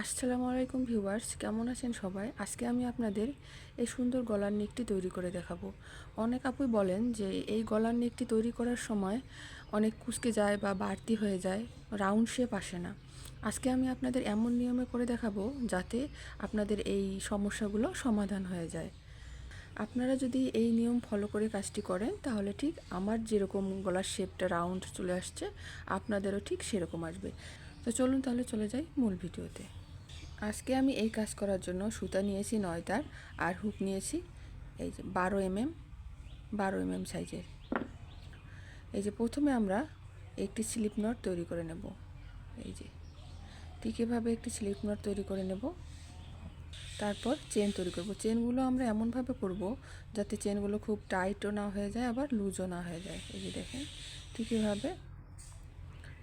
আসসালামু আলাইকুম ভিউয়ার্স, কেমন আছেন সবাই? আজকে আমি আপনাদের এই সুন্দর গলার নেকটি তৈরি করে দেখাবো। অনেক আপুই বলেন যে এই গলার নেকটি তৈরি করার সময় অনেক কুচকে যায় বা বাড়তি হয়ে যায়, রাউন্ড শেপ আসে না। আজকে আমি আপনাদের এমন নিয়মে করে দেখাবো যাতে আপনাদের এই সমস্যাগুলো সমাধান হয়ে যায়। আপনারা যদি এই নিয়ম ফলো করে কাজটি করেন, তাহলে ঠিক আমার যেরকম গলার শেপটা রাউন্ড চলে আসছে, আপনাদেরও ঠিক সেরকম আসবে। তো চলুন তাহলে চলে যাই মূল ভিডিওতে। আজকে আমি এই কাজ করার জন্য সুতা নিয়েছি নয় তার আর হুক নিয়েছি এই যে বারো এমএম বারো এমএম সাইজের। এই যে প্রথমে আমরা একটি স্লিপ নট তৈরি করে নেব। এই যে ঠিক এভাবে একটি স্লিপ নট তৈরি করে নেব। তারপর চেন তৈরি করব। চেনগুলো আমরা এমনভাবে করব যাতে চেনগুলো খুব টাইটও না হয়ে যায়, আবার লুজও না হয়ে যায়। এই যে দেখেন ঠিক এভাবে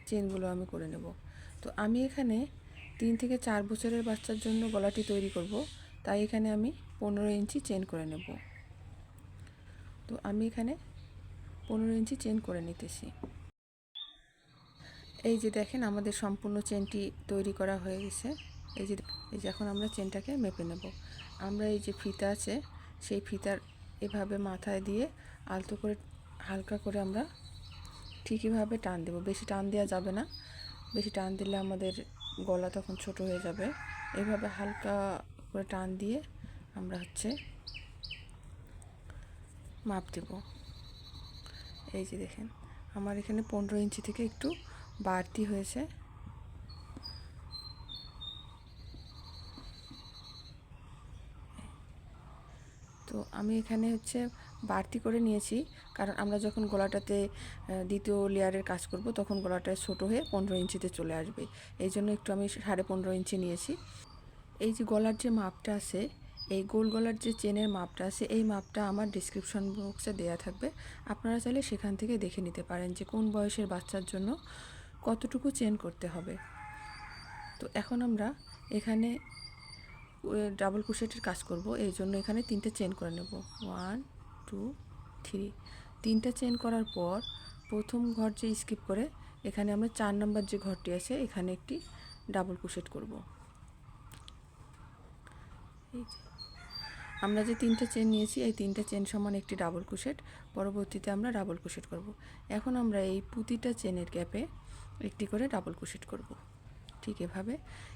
চেনগুলো আমি করে নেব। তো আমি এখানে তিন থেকে চার বছরের বাচ্চার জন্য গলাটি তৈরি করব। তাই এখানে আমি পনেরো ইঞ্চি চেন করে নেব। তো আমি এখানে পনেরো ইঞ্চি চেন করে নিতেছি। এই যে দেখেন আমাদের সম্পূর্ণ চেনটি তৈরি করা হয়ে গেছে। এই যে এই যে এখন আমরা চেনটাকে মেপে নেব। আমরা এই যে ফিতা আছে, সেই ফিতার এভাবে মাথায় দিয়ে আলতো করে, হালকা করে আমরা ঠিকইভাবে টান দেব। বেশি টান দেওয়া যাবে না। বেশি টান দিলে আমাদের গলা তখন ছোট হয়ে যাবে। এভাবে হালকা করে টান দিয়ে আমরা হচ্ছে মাপ দেব। এই যে দেখেন, আমার এখানে পনেরো ইঞ্চি থেকে একটু বাড়তি হয়েছে। তো আমি এখানে হচ্ছে বাড়তি করে নিয়েছি। কারণ আমরা যখন গলাটাতে দ্বিতীয় লেয়ারের কাজ করব, তখন গলাটা ছোটো হয়ে পনেরো ইঞ্চিতে চলে আসবে। এই জন্য একটু আমি সাড়ে পনেরো ইঞ্চি নিয়েছি। এই যে গলার যে মাপটা আছে, এই গোল গলার যে চেনের মাপটা আছে, এই মাপটা আমার ডিসক্রিপশন বক্সে দেওয়া থাকবে। আপনারা চাইলে সেখান থেকে দেখে নিতে পারেন যে কোন বয়সের বাচ্চার জন্য কতটুকু চেন করতে হবে। তো এখন আমরা এখানে ডাবল কুশেটের কাজ করব। এই জন্য এখানে তিনটে চেন করে নেব। ওয়ান টু, থ্রি, তিনটা চেন করার পর প্রথম ঘর যে স্কিপ করে, এখানে আমরা চার নম্বর যে ঘরটি আছে, এখানে একটি ডাবল কুশেট করব। এই যে। আমরা যে তিনটে চেন নিয়েছি, এই তিনটে চেন সমান একটি ডাবল কুশেট পরবর্তীতে আমরা ডাবল কুশেট করব। এখন আমরা এই প্রতিটা চেনের গ্যাপে একটি করে ডাবল কুশেট করব। ঠিক এভাবে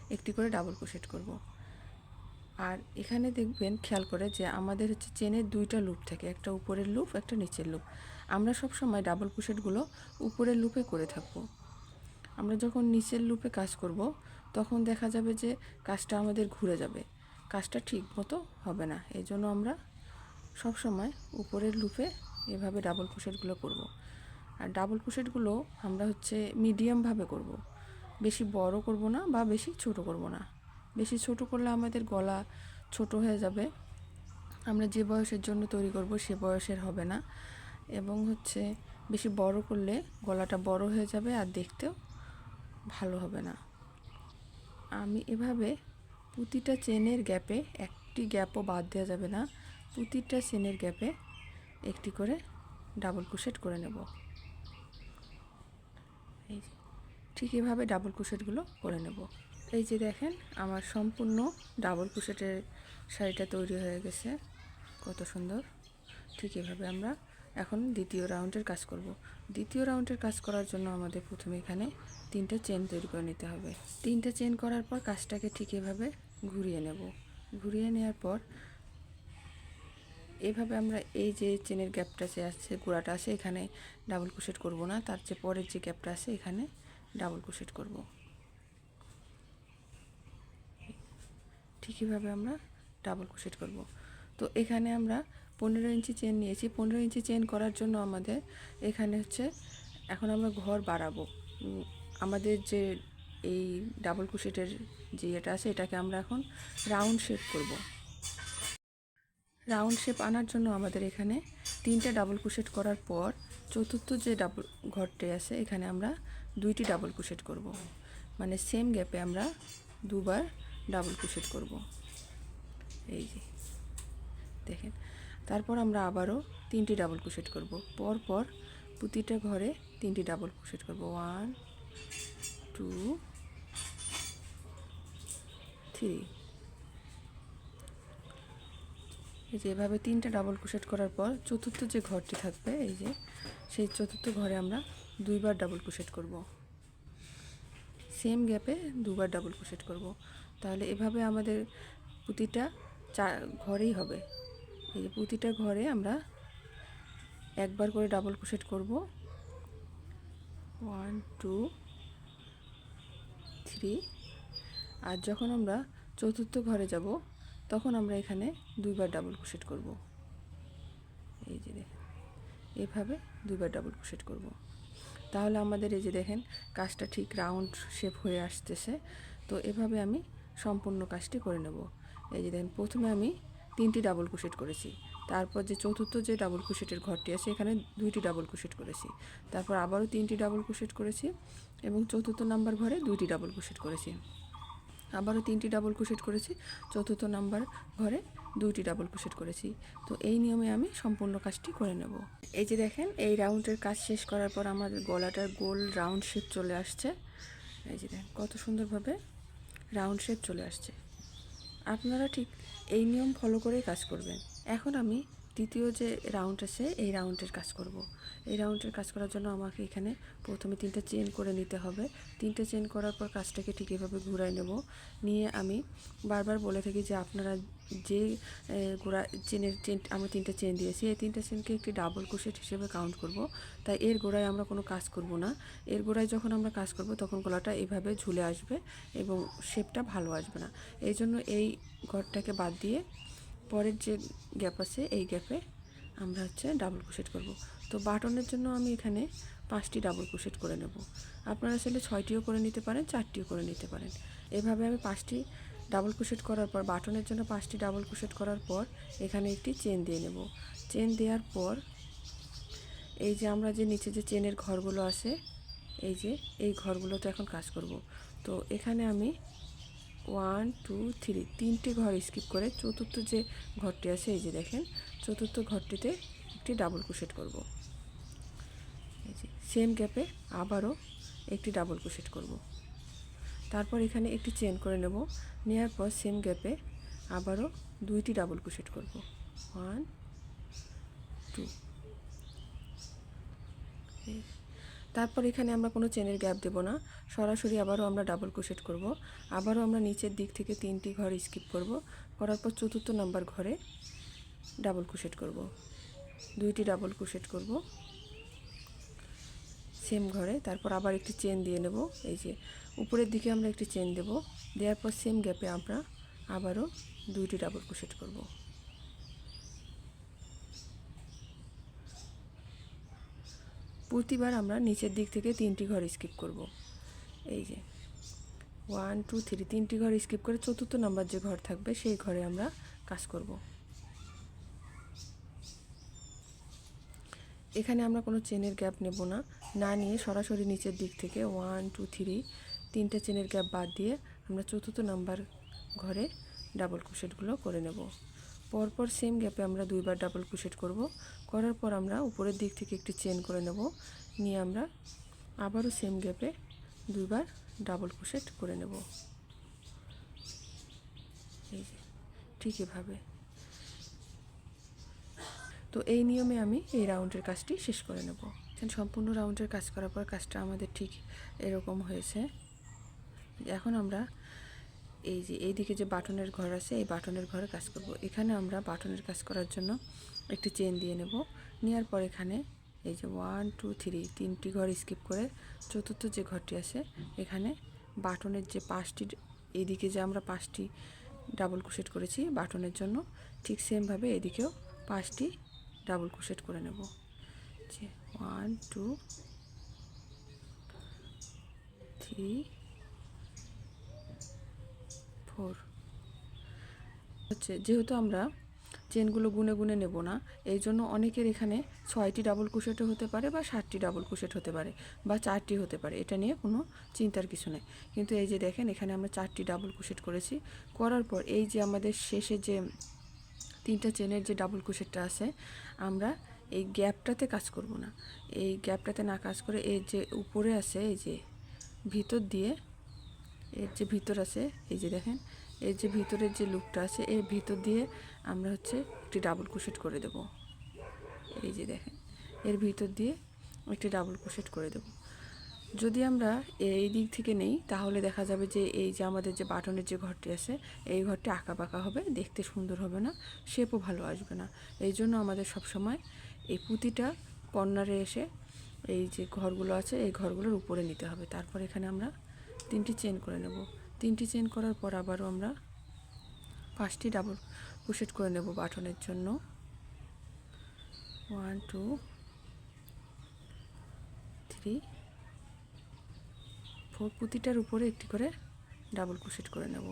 একটি করে ডাবল কুশেট করব। আর এখানে দেখবেন, খেয়াল করে যে আমাদের হচ্ছে চেনের দুইটা লুপ থাকে, একটা উপরের লুপ, একটা নিচের লুপ। আমরা সব সময় ডাবল কুশেটগুলো উপরের লুপে করে থাকব। আমরা যখন নিচের লুপে কাজ করব, তখন দেখা যাবে যে কাজটা আমাদের ঘুরে যাবে। কাজটা ঠিক মতো হবে না। এই জন্য আমরা সব সময় উপরের লুপে এভাবে ডাবল কুশেটগুলো করব। আর ডাবল কুশেটগুলো আমরা হচ্ছে মিডিয়ামভাবে করব। বেশি বড় করব না বা বেশি ছোট করব না। বেশি ছোট করলে আমাদের গলা ছোট হয়ে যাবে। আমরা যে বয়সের জন্য তৈরি করব সে বয়সের হবে না। এবং হচ্ছে বেশি বড় করলে গলাটা বড় হয়ে যাবে আর দেখতেও ভালো হবে না। আমি এভাবে প্রতিটা চেনের গ্যাপে একটি গ্যাপও বাদ দেওয়া যাবে না। প্রতিটা চেনের গ্যাপে একটি করে ডাবল কুশেট করে নেব। এই ঠিক এভাবে ডাবল কুশেটগুলো করে নেব। এই যে দেখেন, আমার সম্পূর্ণ ডাবল কুশেটের শাড়িটা তৈরি হয়ে গেছে। কত সুন্দর। ঠিক এভাবে আমরা এখন দ্বিতীয় রাউন্ডের কাজ করব। দ্বিতীয় রাউন্ডের কাজ করার জন্য আমাদের প্রথমে এখানে তিনটে চেন তৈরি করে নিতে হবে। তিনটে চেন করার পর কাজটাকে ঠিক এভাবে ঘুরিয়ে নেব। ঘুরিয়ে নেওয়ার পর এভাবে আমরা এই যে চেনের গ্যাপটা যে আছে, গোড়াটা আছে, এখানে ডাবল কুশেট করব না। তার যে পরের যে গ্যাপটা আছে, এখানে ডাবল কুশেট করব। ঠিকইভাবে আমরা ডাবল ক্রোশেট করব। তো এখানে আমরা পনেরো ইঞ্চি চেন নিয়েছি। পনেরো ইঞ্চি চেন করার জন্য আমাদের এখানে হচ্ছে এখন আমরা ঘর বাড়াবো। আমাদের যে এই ডাবল ক্রোশেটের যে এটা আছে, এটাকে আমরা এখন রাউন্ড শেপ করব। রাউন্ড শেপ আনার জন্য আমাদের এখানে তিনটা ডাবল ক্রোশেট করার পর চতুর্থ যে ডাবল ঘরটি আছে, এখানে আমরা দুইটি ডাবল ক্রোশেট করব। মানে সেম গ্যাপে আমরা দুবার ডাবল ক্রোশেট করব। এই যে, দেখেন। তারপর আমরা আবারও তিনটি ডাবল ক্রোশেট করব। পর পর প্রতিটা ঘরে তিনটি ডাবল ক্রোশেট করব। ওয়ান টু থ্রি এই যে, এভাবে তিনটা ডাবল ক্রোশেট করার পর চতুর্থ যে ঘরটি থাকবে, এই যে, সেই চতুর্থ ঘরে আমরা দুইবার ডাবল ক্রোশেট করব। সেম গ্যাপে দুবার ডাবল ক্রোশেট করব। তাহলে এভাবে আমাদের প্রতিটা চা, ঘরেই হবে। এই যে প্রতিটা ঘরে আমরা একবার করে ডাবল ক্রোশেট করব। ওয়ান টু থ্রি আর যখন আমরা চতুর্থ ঘরে যাব, তখন আমরা এখানে দুইবার ডাবল ক্রোশেট করব। এই যে দেখেন, এভাবে দুইবার ডাবল ক্রোশেট করব। তাহলে আমাদের এই যে দেখেন, কাজটা ঠিক রাউন্ড শেপ হয়ে আসতেছে। তো এভাবে আমি সম্পূর্ণ কাজটি করে নেব। এই যে দেখেন, প্রথমে আমি তিনটি ডাবল ক্রোশেট করেছি। তারপর যে চতুর্থ যে ডাবল ক্রোশেটের ঘরটি আছে, এখানে দুইটি ডাবল ক্রোশেট করেছি। তারপর আবারও তিনটি ডাবল ক্রোশেট করেছি এবং চতুর্থ নাম্বার ঘরে দুইটি ডাবল ক্রোশেট করেছি। আবারও তিনটি ডাবল ক্রোশেট করেছি, চতুর্থ নাম্বার ঘরে দুইটি ডাবল ক্রোশেট করেছি। তো এই নিয়মে আমি সম্পূর্ণ কাজটি করে নেব। এই যে দেখেন, এই রাউন্ডের কাজ শেষ করার পর আমাদের গলাটার গোল রাউন্ড শেপ চলে আসছে। এই যে দেখেন, কত সুন্দরভাবে রাউন্ড শেপ চলে আসছে। আপনারা ঠিক এই নিয়ম ফলো করেই কাজ করবেন। এখন আমি দ্বিতীয় যে রাউন্ড আছে, এই রাউন্ডের কাজ করব। এই রাউন্ডের কাজ করার জন্য আমাকে এখানে প্রথমে তিনটা চেন করে নিতে হবে। তিনটে চেন করার পর কাজটাকে ঠিক এভাবে ঘুরাই নেব। নিয়ে আমি বারবার বলে থাকি যে আপনারা যে গোড়া চেনের চেন আমরা তিনটা চেন দিয়েছি, এই তিনটা চেনকে একটি ডাবল ক্রোশেট হিসেবে কাউন্ট করব। তাই এর গোড়ায় আমরা কোনো কাজ করব না। এর গোড়ায় যখন আমরা কাজ করব, তখন গলাটা এভাবে ঝুলে আসবে এবং শেপটা ভালো আসবে না। এই জন্য এই ঘরটাকে বাদ দিয়ে পরের যে গ্যাপ আছে, এই গ্যাপে আমরা হচ্ছে ডাবল ক্রোশেট করব। তো বাটনের জন্য আমি এখানে পাঁচটি ডাবল ক্রোশেট করে নেব। আপনারা চাইলে ছয়টিও করে নিতে পারেন, চারটিও করে নিতে পারেন। এভাবে আমি পাঁচটি ডাবল ক্রোশেট করার পর বাটনের জন্য পাঁচটি ডাবল ক্রোশেট করার পর এখানে একটি চেন দিয়ে নেব। চেন দেওয়ার পর এই যে আমরা যে নিচে যে চেনের ঘরগুলো আছে, এই যে এই ঘরগুলোতে এখন কাজ করব। তো এখানে আমি ওয়ান টু থ্রি তিনটি ঘর স্কিপ করে চতুর্থ যে ঘরটি আছে, এই যে দেখেন, চতুর্থ ঘরটিতে একটি ডাবল ক্রোশেট করব। এই যে সেম গ্যাপে আবারও একটি ডাবল ক্রোশেট করব। তারপর এখানে একটি চেন করে নেব নেওয়ার পর সেম গ্যাপে আবারও দুইটি ডাবল ক্রোশেট করব। ওয়ান টু তারপর এখানে আমরা কোনো চেনের গ্যাপ দেব না। সরাসরি আবারও আমরা ডাবল ক্রোশেট করব। আবারও আমরা নিচের দিক থেকে তিনটি ঘর স্কিপ করব। করার পর চতুর্থ নাম্বার ঘরে ডাবল ক্রোশেট করব। দুইটি ডাবল ক্রোশেট করব। সেম ঘরে। তারপর আবার একটি চেন দিয়ে নেব। এই যে উপরের দিকে আমরা একটি চেন দেব। দেওয়ার পর সেম গ্যাপে আমরা আবারও দুইটি ডাবল ক্রোশেট করব। প্রতিবার আমরা নিচের দিক থেকে তিনটি ঘর স্কিপ করব। এই যে ওয়ান টু থ্রি তিনটি ঘর স্কিপ করে চতুর্থ নাম্বার যে ঘর থাকবে, সেই ঘরে আমরা কাজ করব। এখানে আমরা কোনো চেনের গ্যাপ নেব না। না নিয়ে সরাসরি নিচের দিক থেকে ওয়ান টু থ্রি তিনটে চেনের গ্যাপ বাদ দিয়ে আমরা চতুর্থ নাম্বার ঘরে ডাবল ক্রোশেটগুলো করে নেব। পরপর সেম গ্যাপে আমরা দুইবার ডাবল ক্রোশেট করব। করার পর আমরা উপরের দিক থেকে একটি চেন করে নেব। নিয়ে আমরা আবারও সেম গ্যাপে দুইবার ডাবল ক্রোশেট করে নেব। এই যে, ঠিক এভাবে। তো এই নিয়মে আমি এই রাউন্ডের কাজটি শেষ করে নেব। সম্পূর্ণ রাউন্ডের কাজ করার পর কাজটা আমাদের ঠিক এরকম হয়েছে। এখন আমরা এই যে এইদিকে যে বাটনের ঘর আছে, এই বাটনের ঘরে কাজ করব। এখানে আমরা বাটনের কাজ করার জন্য একটি চেন দিয়ে নেব। নেওয়ার পর এখানে এই যে ওয়ান টু থ্রি তিনটি ঘর স্কিপ করে চতুর্থ যে ঘরটি আছে, এখানে বাটনের যে পাঁচটি এইদিকে যে আমরা পাঁচটি ডাবল ক্রোশেট করেছি, বাটনের জন্য ঠিক সেমভাবে এদিকেও পাঁচটি ডাবল ক্রোশেট করে নেব। ওয়ান টু থ্রি ফোর হচ্ছে যেহেতু আমরা চেনগুলো গুনে গুনে নেব না, এই জন্য অনেকের এখানে ছয়টি ডাবল কুশেটও হতে পারে বা সাতটি ডাবল কুশেট হতে পারে বা চারটি হতে পারে, এটা নিয়ে কোনো চিন্তার কিছু নেই। কিন্তু এই যে দেখেন, এখানে আমরা চারটি ডাবল কুশেট করেছি, করার পর এই যে আমাদের শেষে যে তিনটা চেনের যে ডাবল কুশেটটা আছে, আমরা এই গ্যাপটাতে কাজ করব না। এই গ্যাপটাতে না কাজ করে এই যে উপরে আছে, এই যে ভিতর দিয়ে এর যে ভিতর আছে, এই যে দেখেন, এর যে ভিতরের যে লুকটা আছে, এর ভিতর দিয়ে আমরা হচ্ছে একটি ডাবল কুশেট করে দেব। এই যে দেখেন, এর ভিতর দিয়ে একটি ডাবল কুশেট করে দেব। যদি আমরা এই দিক থেকে নেই, তাহলে দেখা যাবে যে এই যে আমাদের যে বাটনের যে ঘরটি আছে, এই ঘরটি আঁকা বাঁকা হবে, দেখতে সুন্দর হবে না, শেপও ভালো আসবে না। এই জন্য আমাদের সবসময় এই পুঁতিটা কর্নারে এসে এই যে ঘরগুলো আছে, এই ঘরগুলোর উপরে নিতে হবে। তারপর এখানে আমরা তিনটি চেন করে নেব। তিনটি চেন করার পর আবারও আমরা পাঁচটি ডাবল কুশেট করে নেব বাটনের জন্য। ওয়ান টু থ্রি ফোর প্রতিটার উপরে একটি করে ডাবল কুশেট করে নেব।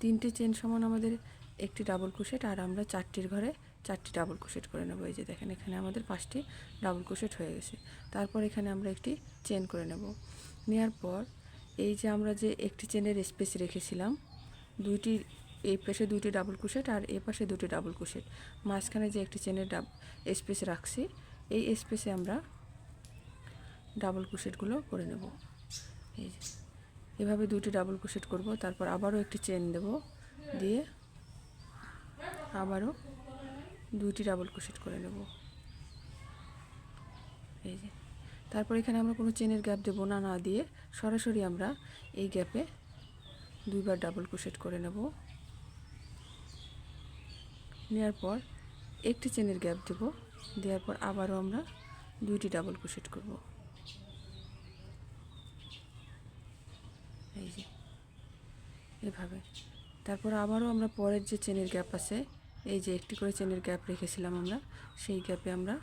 তিনটে চেন সমান আমাদের একটি ডাবল কুশেট আর আমরা চারটির ঘরে চারটি ডাবল কুশেট করে নেব। এই যে দেখেন, এখানে আমাদের পাঁচটি ডাবল কুশেট হয়ে গেছে। তারপর এখানে আমরা একটি চেন করে নেব। নেওয়ার পর এই যে আমরা যে একটি চেনের স্পেস রেখেছিলাম, দুইটি, এই পাশে দুইটি ডাবল কুশেট আর এ পাশে দুটি ডাবল কুশেট মাঝখানে যে একটি চেনের ডাব, স্পেস রাখছি, এই স্পেসে আমরা ডাবল কুশেটগুলো করে নেব। এই যে, এভাবে দুটি ডাবল কুশেট করব, তারপর আবারও একটি চেন দেব দিয়ে আবারও দুইটি ডাবল কুশেট করে নেব। এই যে তারপর এখানে আমরা কোনো চেনের গ্যাপ দেবো না না দিয়ে সরাসরি আমরা এই গ্যাপে দুইবার ডাবল কুশেট করে নেব। নেওয়ার পর একটি চেনের গ্যাপ দেব, দেওয়ার পর আবারও আমরা দুইটি ডাবল কুশেট করব। এই যে, এভাবে। তারপর আবারও আমরা পরের যে চেনের গ্যাপ আছে, এই যে একটি করে চেনের গ্যাপ রেখেছিলাম আমরা, সেই গ্যাপে আমরা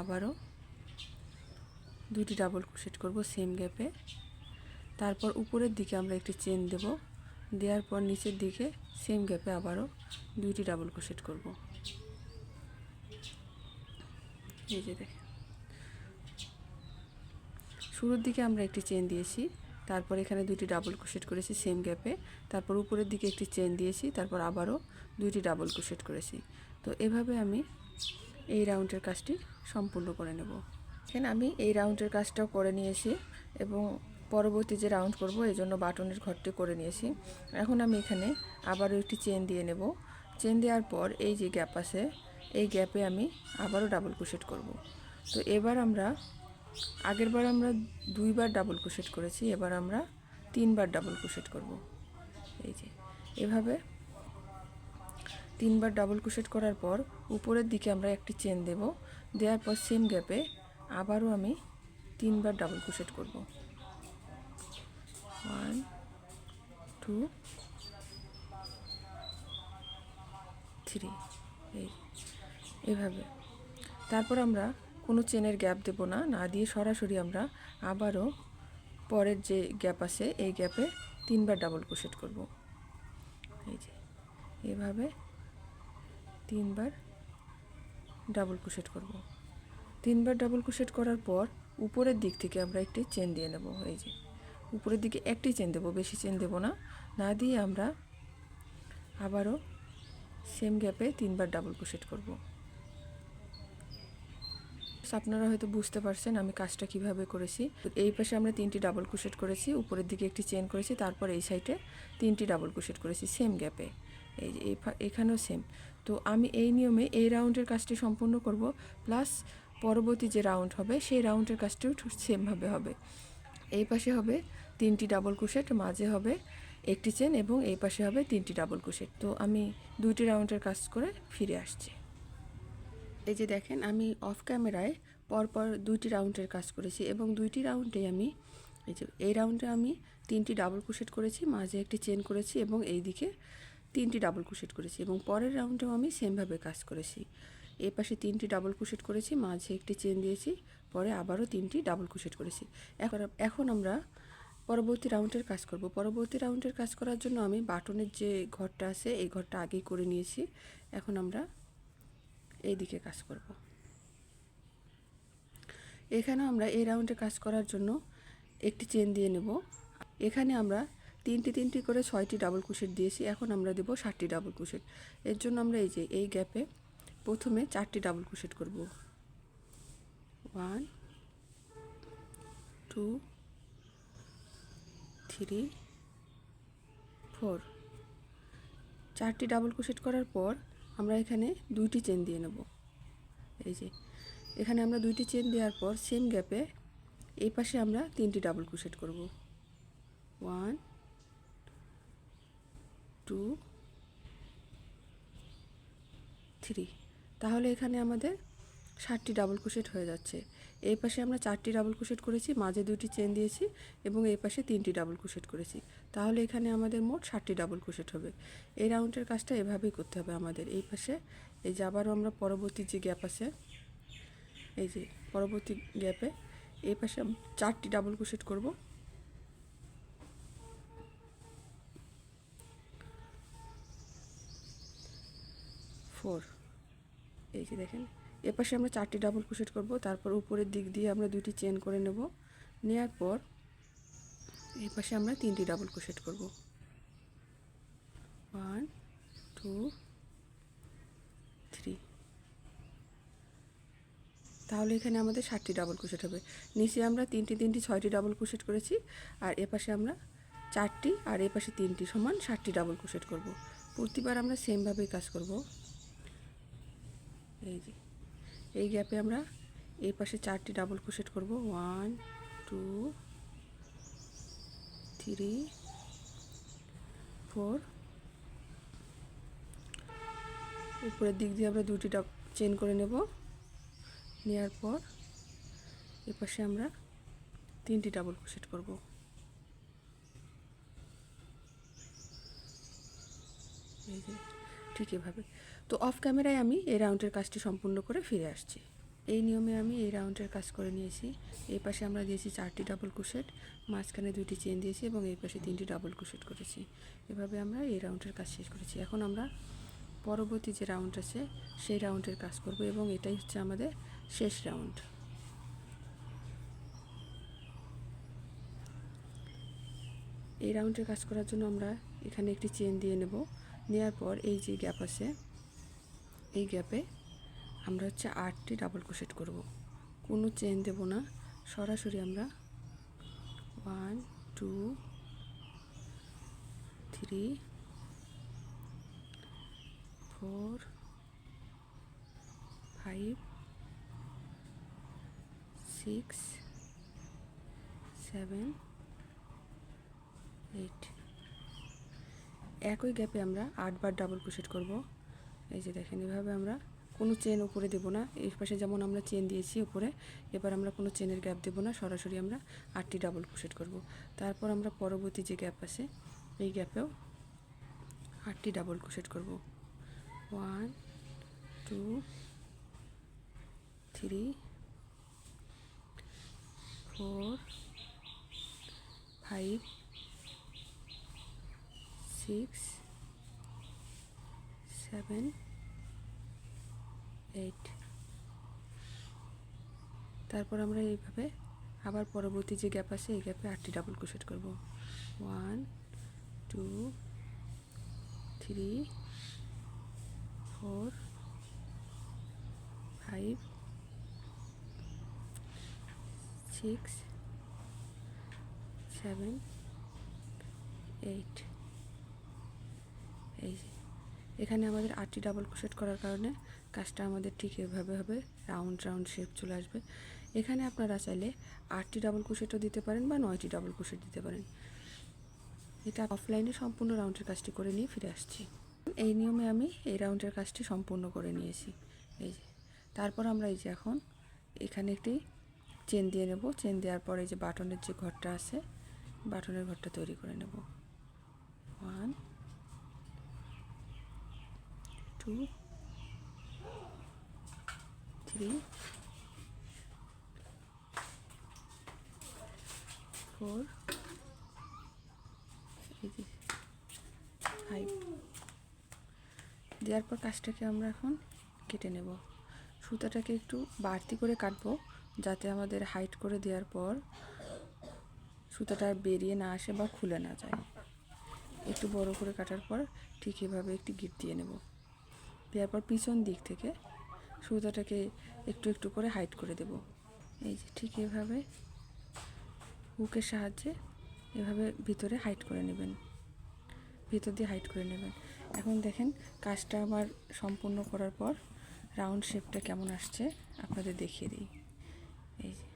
আবারও দুটি ডাবল ক্রোশেট করব সেম গ্যাপে তারপর উপরের দিকে আমরা একটি চেন দেব। দেওয়ার পর নিচের দিকে সেম গ্যাপে আবারও দুইটি ডাবল ক্রোশেট করব। এই যে দেখেন। শুরুর দিকে আমরা একটি চেন দিয়েছি, তারপর এখানে দুইটি ডাবল ক্রোশেট করেছি সেম গ্যাপে তারপর উপরের দিকে একটি চেন দিয়েছি, তারপর আবারও দুইটি ডাবল ক্রোশেট করেছি। তো এভাবে আমি এই রাউন্ডের কাজটি সম্পূর্ণ করে নেব। এখানে আমি এই রাউন্ডের কাজটাও করে নিয়েছি এবং পরবর্তী যে রাউন্ড করব, এই জন্য বাটনের ঘরটি করে নিয়েছি। এখন আমি এখানে আবারও একটি চেন দিয়ে নেব। চেন দেওয়ার পর এই যে গ্যাপ আছে, এই গ্যাপে আমি আবারও ডাবল ক্রোশেট করব। তো এবার আমরা আগেরবার আমরা দুইবার ডাবল ক্রোশেট করেছি, এবার আমরা তিনবার ডাবল ক্রোশেট করব। এই যে, এভাবে তিনবার ডাবল ক্রোশেট করার পর উপরের দিকে আমরা একটি চেন দেব। দেওয়ার পর সেম গ্যাপে আবারও আমি তিনবার ডাবল ক্রোশেট করব। ওয়ান টু থ্রি এই, এভাবে। তারপর আমরা কোনো চেনের গ্যাপ দেব না না দিয়ে সরাসরি আমরা আবারও পরের যে গ্যাপ আছে, এই গ্যাপে তিনবার ডাবল ক্রোশেট করব। এই যে, এভাবে তিনবার ডাবল ক্রোশেট করব। তিনবার ডাবল ক্রোশেট করার পর উপরের দিক থেকে আমরা একটি চেন দিয়ে নেব। এই যে, উপরের দিকে একটি চেন দেব, বেশি চেন দেব না। না দিয়ে আমরা আবারও সেম গ্যাপে তিনবার ডাবল ক্রোশেট করব। আপনারা হয়তো বুঝতে পারছেন আমি কাজটা কীভাবে করেছি। এই পাশে আমরা তিনটি ডাবল ক্রোশেট করেছি, উপরের দিকে একটি চেন করেছি, তারপর এই সাইডে তিনটি ডাবল ক্রোশেট করেছি সেম গ্যাপে এই যে এখানেও সেম তো আমি এই নিয়মে এই রাউন্ডের কাজটি সম্পূর্ণ করব প্লাস পরবর্তী যে রাউন্ড হবে, সেই রাউন্ডের কাজটিও সেমভাবে হবে। এই পাশে হবে তিনটি ডাবল ক্রোশেট মাঝে হবে একটি চেন এবং এই পাশে হবে তিনটি ডাবল ক্রোশেট তো আমি দুইটি রাউন্ডের কাজ করে ফিরে আসছি। এই যে দেখেন, আমি অফ ক্যামেরায় পরপর দুইটি রাউন্ডের কাজ করেছি এবং দুইটি রাউন্ডে আমি, এই যে, এই রাউন্ডে আমি তিনটি ডাবল ক্রোশেট করেছি, মাঝে একটি চেন করেছি এবং এই দিকে তিনটি ডাবল ক্রোশেট করেছি এবং পরের রাউন্ডেও আমি সেমভাবে কাজ করেছি। এই পাশে তিনটি ডাবল ক্রোশেট করেছি, মাঝে একটি চেন দিয়েছি, পরে আবারও তিনটি ডাবল ক্রোশেট করেছি। এখন এখন আমরা পরবর্তী রাউন্ডের কাজ করব। পরবর্তী রাউন্ডের কাজ করার জন্য আমি বাটনের যে ঘরটা আছে, এই ঘরটা আগেই করে নিয়েছি। এখন আমরা এই দিকে কাজ করব। এখানেও আমরা এই রাউন্ডে কাজ করার জন্য একটি চেন দিয়ে নেব। এখানে আমরা তিনটি তিনটি করে ছয়টি ডাবল কুশেট দিয়েছি, এখন আমরা দেব ষাটটি ডাবল কুশেট এর জন্য আমরা এই যে, এই গ্যাপে প্রথমে চারটি ডাবল কুশেট করব। ওয়ান টু থ্রি ফোর চারটি ডাবল ক্রোশেট করার পর আমরা এখানে দুইটি চেন দিয়ে নেব। এই যে, এখানে আমরা দুইটি চেন দেওয়ার পর সেম গ্যাপে এই পাশে আমরা তিনটি ডাবল ক্রোশেট করব। ওয়ান টু থ্রি তাহলে এখানে আমাদের ষাটটি ডাবল ক্রোশেট হয়ে যাচ্ছে। এই পাশে আমরা চারটি ডাবল ক্রোশেট করেছি, মাঝে দুটি চেন দিয়েছি এবং এই পাশে তিনটি ডাবল ক্রোশেট করেছি। তাহলে এখানে আমাদের মোট ষাটটি ডাবল ক্রোশেট হবে। এই রাউন্ডের কাজটা এভাবেই করতে হবে আমাদের। এই পাশে, এই যে আবারও আমরা পরবর্তী যে গ্যাপ আছে, এই যে পরবর্তী গ্যাপে এই পাশে চারটি ডাবল ক্রোশেট করব। ফোর এই যে দেখেন, এপাশে আমরা চারটি ডাবল ক্রোশেট করব, তারপর উপরের দিক দিয়ে আমরা দুটি চেন করে নেব। নেওয়ার পর এই পাশে আমরা তিনটি ডাবল ক্রোশেট করব। ওয়ান টু থ্রি তাহলে এখানে আমাদের ষাটটি ডাবল ক্রোশেট হবে। নিচে আমরা তিনটি তিনটি, ছয়টি ডাবল ক্রোশেট করেছি, আর এপাশে আমরা চারটি, আর এপাশে তিনটি সমান ষাটটি ডাবল ক্রোশেট করব। প্রতিবার আমরা সেমভাবেই কাজ করব। এই যে, এই গ্যাপে আমরা এই পাশে চারটি ডাবল ক্রোশেট করব। One, two, three, four. উপরের দিক দিয়ে আমরা দুটি চেন করে নেব। নেওয়ার পর এ পাশে আমরা তিনটি ডাবল ক্রোশেট করব। এই যে, ঠিক এভাবে। তো অফ ক্যামেরায় আমি এই রাউন্ডের কাজটি সম্পূর্ণ করে ফিরে আসছি। এই নিয়মে আমি এই রাউন্ডের কাজ করে নিয়েছি। এই পাশে আমরা দিয়েছি চারটি ডাবল কুশেট মাঝখানে দুইটি চেন দিয়েছি এবং এই পাশে তিনটি ডাবল কুশেট করেছি। এভাবে আমরা এই রাউন্ডের কাজ শেষ করেছি। এখন আমরা পরবর্তী যে রাউন্ড আছে, সেই রাউন্ডের কাজ করব এবং এটাই হচ্ছে আমাদের শেষ রাউন্ড এই রাউন্ডের কাজ করার জন্য আমরা এখানে একটি চেন দিয়ে নেব। নেওয়ার পর এই যে গ্যাপ আছে এই গ্যাপে আমরা হচ্ছে আটটি ডাবল ক্রোশেট করব। কোনো চেন দেব না। সরাসরি আমরা one two three four five six seven eight একই গ্যাপে আমরা আটবার ডাবল ক্রোশেট করব। এই যে দেখেন, এভাবে আমরা কোনো চেন উপরে দেবো না। এই পাশে যেমন আমরা চেন দিয়েছি উপরে, এবার আমরা কোনো চেনের গ্যাপ দেবো না, সরাসরি আমরা আটটি ডাবল ক্রোশেট করব। তারপর আমরা পরবর্তী যে গ্যাপ আছে, এই গ্যাপেও আটটি ডাবল ক্রোশেট করব। One two three four five six seven eight তারপর আমরা এইভাবে আবার পরবর্তী যে গ্যাপ আছে, এই গ্যাপে আটটি ডাবল ক্রোশেট করব। One two three four five six seven eight এই এখানে আমাদের আটটি ডাবল ক্রোশেট করার কারণে কাজটা আমাদের ঠিক এভাবে হবে রাউন্ড রাউন্ড শেপ চলে আসবে। এখানে আপনারা চাইলে আটটি ডাবল ক্রোশেটও দিতে পারেন বা নয়টি ডাবল ক্রোশেট দিতে পারেন। এটা অফলাইনে সম্পূর্ণ রাউন্ডের কাজটি করে নিয়ে ফিরে আসছি। এই নিয়মে আমি এই রাউন্ডের কাজটি সম্পূর্ণ করে নিয়েছি। এই যে, তারপর আমরা এই যে এখন এখানে একটি চেন দিয়ে নেব। চেন দেওয়ার পরে যে বাটনের যে ঘরটা আছে বাটনের ঘরটা তৈরি করে নেব। ওয়ান থ্রি ফোর এই ফাইভ দেওয়ার পর কাজটাকে আমরা এখন কেটে নেব। সুতাটাকে একটু বাড়তি করে কাটবো, যাতে আমাদের হাইট করে দেওয়ার পর সুতাটা বেরিয়ে না আসে বা খুলে না যায়। একটু বড় করে কাটার পর ঠিক এভাবে একটি গিট দিয়ে নেব। দেওয়ার পর পিছন দিক থেকে সুতাটাকে একটু একটু করে হাইট করে দেব। এই যে ঠিক এভাবে হুকের সাহায্যে এভাবে ভিতরে হাইট করে নেবেন। ভিতর দিয়ে হাইট করে নেবেন। এখন দেখেন কাজটা আমার সম্পূর্ণ করার পর রাউন্ড শেপটা কেমন আসছে আপনাদের দেখিয়ে দিই। এই যে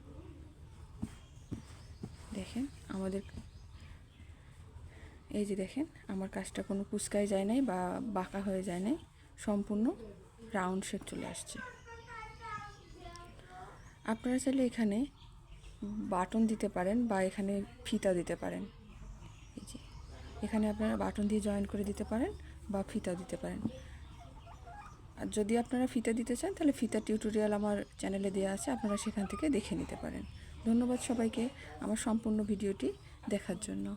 দেখেন আমাদের এই যে দেখেন আমার কাজটা কোনো কুচকায় যায় নাই বা বাঁকা হয়ে যায় নাই। সম্পূর্ণ রাউন্ড শেপ চলে আসছে। আপনারা চাইলে এখানে বাটন দিতে পারেন বা এখানে ফিতা দিতে পারেন। এই যে, এখানে আপনারা বাটন দিয়ে জয়েন করে দিতে পারেন বা ফিতা দিতে পারেন। আর যদি আপনারা ফিতা দিতে চান, তাহলে ফিতা টিউটোরিয়াল আমার চ্যানেলে দেওয়া আছে, আপনারা সেখান থেকে দেখে নিতে পারেন। ধন্যবাদ সবাইকে আমার সম্পূর্ণ ভিডিওটি দেখার জন্য।